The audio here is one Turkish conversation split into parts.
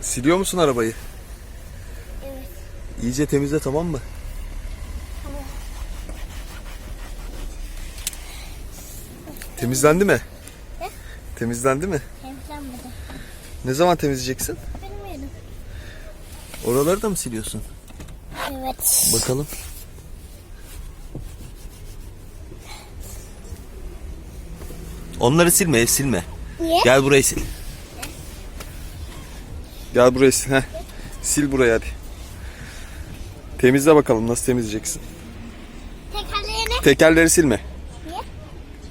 Siliyor musun arabayı? Evet. İyice temizle tamam mı? Tamam. Temizlendi mi? Ne? Temizlendi mi? Temizlenmedi. Ne zaman temizleyeceksin? Bilmiyorum. Oraları da mı siliyorsun? Evet. Bakalım. Onları silme, ev silme. Niye? Gel burayı sil. Gel burayı sil. Heh. Sil burayı hadi. Temizle bakalım nasıl temizleyeceksin. Tekerleğini. Tekerleri silme. Niye?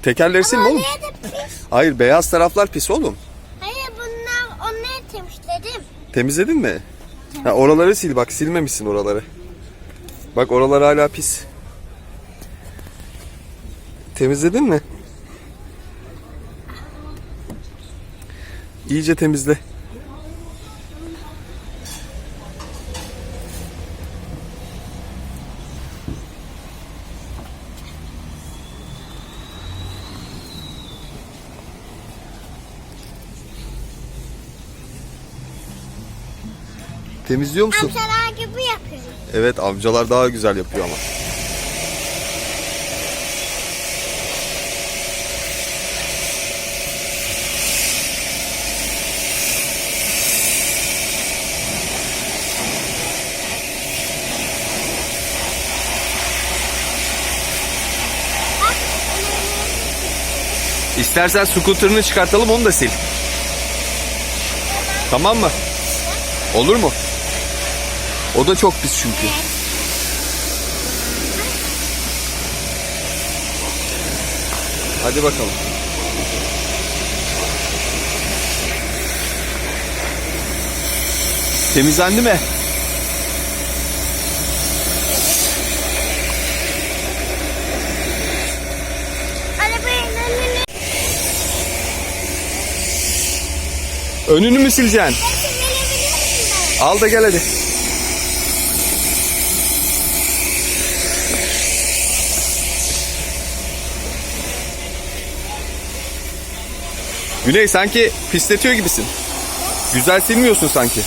Tekerleri silme Ama oğlum. oraya da pis. Hayır beyaz taraflar pis oğlum. Hayır bunlar onları temizledim. Temizledin mi? Ha, oraları sil bak silmemişsin oraları. Bak oralar hala pis. Temizledin mi? İyice temizle. Temizliyor musun? Amcalar gibi yapıyorum. Evet amcalar daha güzel yapıyor ama. İstersen scooter'ını çıkartalım onu da sil. Tamam mı? Olur mu? O da çok pis çünkü. Hadi bakalım. Temizlendi mi? Önünü Önünü mü sileceksin? Al da gel hadi. Güney sanki pisletiyor gibisin. Güzel silmiyorsun sanki.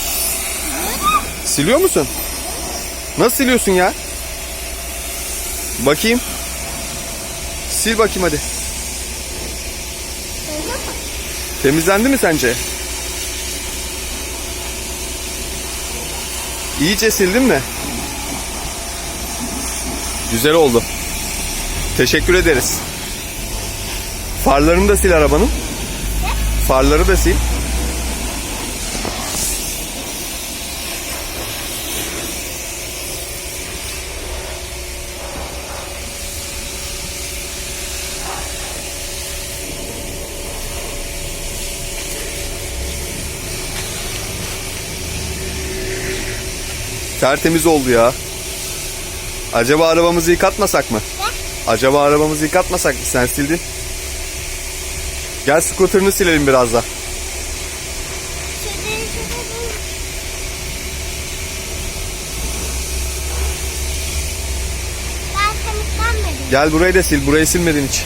Siliyor musun? Nasıl siliyorsun ya? Bakayım. Sil bakayım hadi. Temizlendi mi sence? İyice sildin mi? Güzel oldu. Teşekkür ederiz. Farlarını da sil arabanın. Farları da sil. Tertemiz oldu ya. Acaba arabamızı yıkatmasak mı? Acaba arabamızı yıkatmasak mı? Sen sildin. Gel scooter'ını silelim biraz da. Gel burayı da sil. Burayı silmedin hiç.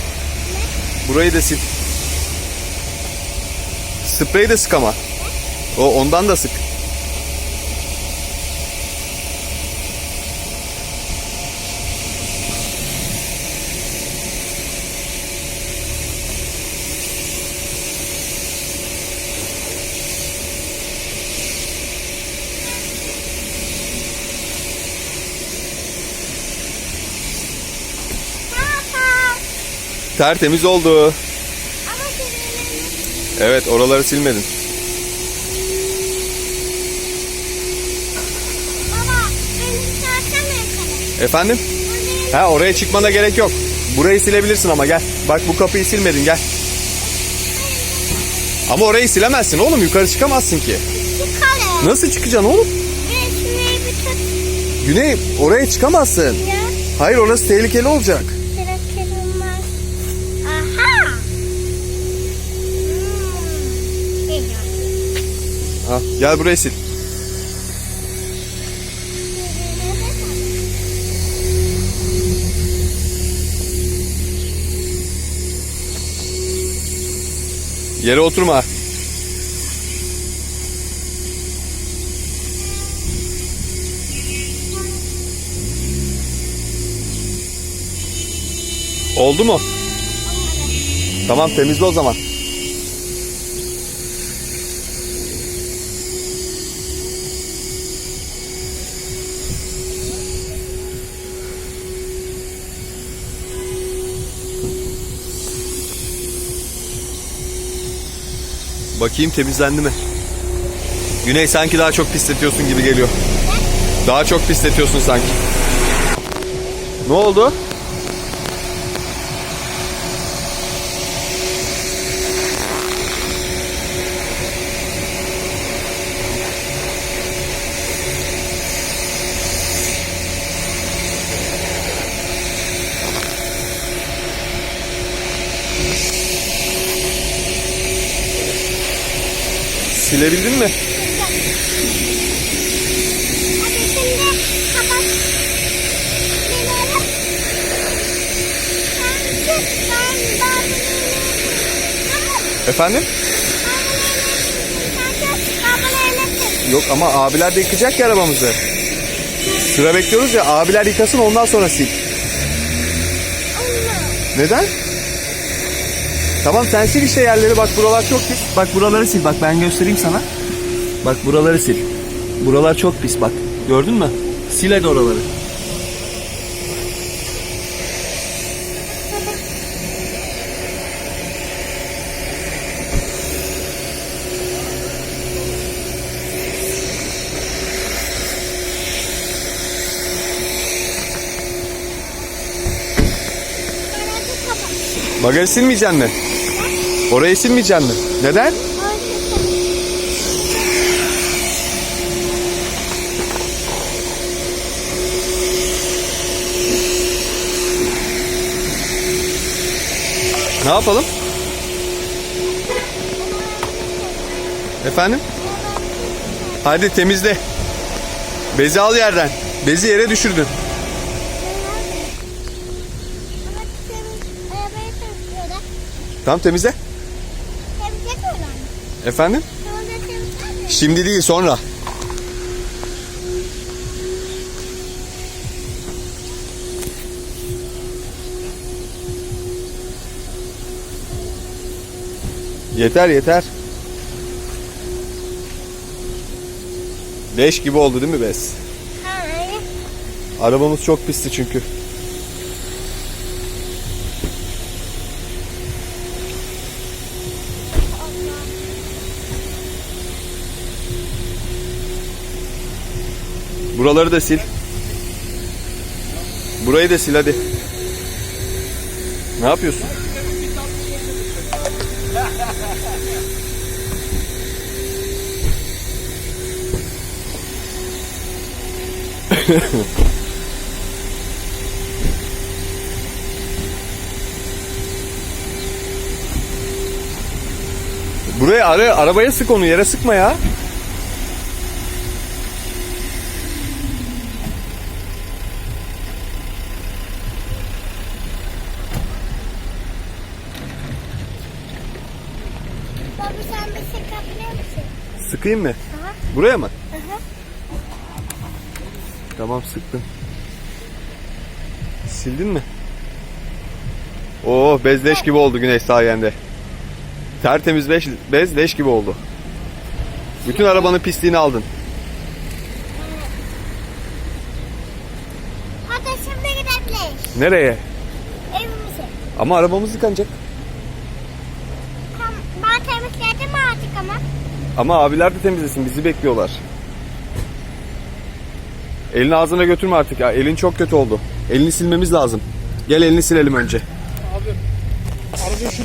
Burayı da sil. Spreyi de sık ama. O ondan da sık. Tertemiz oldu. Evet oraları silmedin. Efendim? Ha oraya çıkmana gerek yok. Burayı silebilirsin ama gel. Bak bu kapıyı silmedin gel. Ama orayı silemezsin oğlum yukarı çıkamazsın ki. yukarı. Nasıl çıkacaksın oğlum? Güney oraya çıkamazsın. ya. Hayır orası tehlikeli olacak. Al, gel buraya sil. Yere oturma. Oldu mu? Tamam temizle o zaman. Bakayım temizlendi mi? Güney sanki daha çok pisletiyorsun gibi geliyor. Daha çok pisletiyorsun sanki. Ne oldu? Silebildin mi? Hadi şimdi kapat. Kenara. Sen çık. Ben daha Tamam. Efendim? Yok ama abiler de yıkacak ya arabamızı. Sıra bekliyoruz ya abiler yıkasın ondan sonra sil. Allah. Neden? Tamam sen sil işte yerleri bak buralar çok pis. Bak buraları sil bak ben göstereyim sana. Bak buraları sil. Buralar çok pis bak. Gördün mü? Sil hadi oraları. Bagajı silmeyeceksin mi? Orayı silmeyeceksin mi? Neden? Ne yapalım? Efendim? Hadi temizle. Bezi al yerden. Bezi yere düşürdün. Arabayı temizliyorlar. Tamam temizle. Efendim? Sonra temizler mi? Şimdi değil sonra. Yeter yeter. Leş gibi oldu değil mi Bes? Hayır. Arabamız çok pisti çünkü. Buraları da sil. Burayı da sil hadi. Ne yapıyorsun? Buraya ara, arabaya sık onu yere sıkma ya. Sıkayım mı? Aha. Buraya mı? Aha. Tamam sıktım. Sildin mi? Oo bez leş gibi oldu güneş sayende. Tertemiz beş, bez leş gibi oldu. Bütün arabanın pisliğini aldın. Hadi şimdi gidelim. Nereye? Evimize. Ama arabamız yıkanacak. Tam ben temizledim artık ama. Ama abiler de temizlesin bizi bekliyorlar. Elini ağzına götürme artık ya. Elin çok kötü oldu. Elini silmemiz lazım. Gel elini silelim önce. Aracın şu